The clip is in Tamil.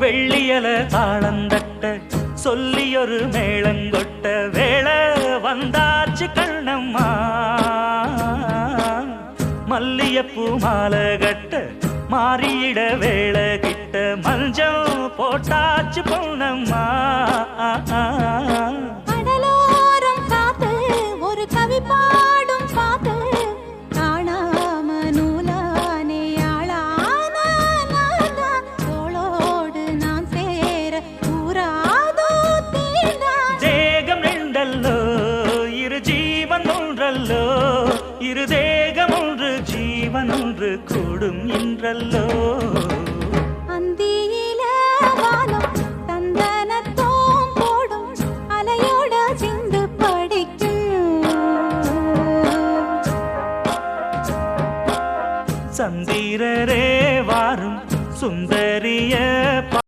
வெள்ளியல தாளந்தட்ட சொல்லி ஒரு மேளங்கொட்ட வேளை வந்தாச்சு கண்ணம்மா. மல்லியப்பூ மாலை கட்ட மாறியிட வேளை கிட்ட மஞ்சள் போட்டாச்சு பொண்ணம்மா இரு தேகம் ஒன்று ஜீவன் ஒன்று கூடும் என்றல்லோ. சந்திரரே வாரும் சுந்தரிய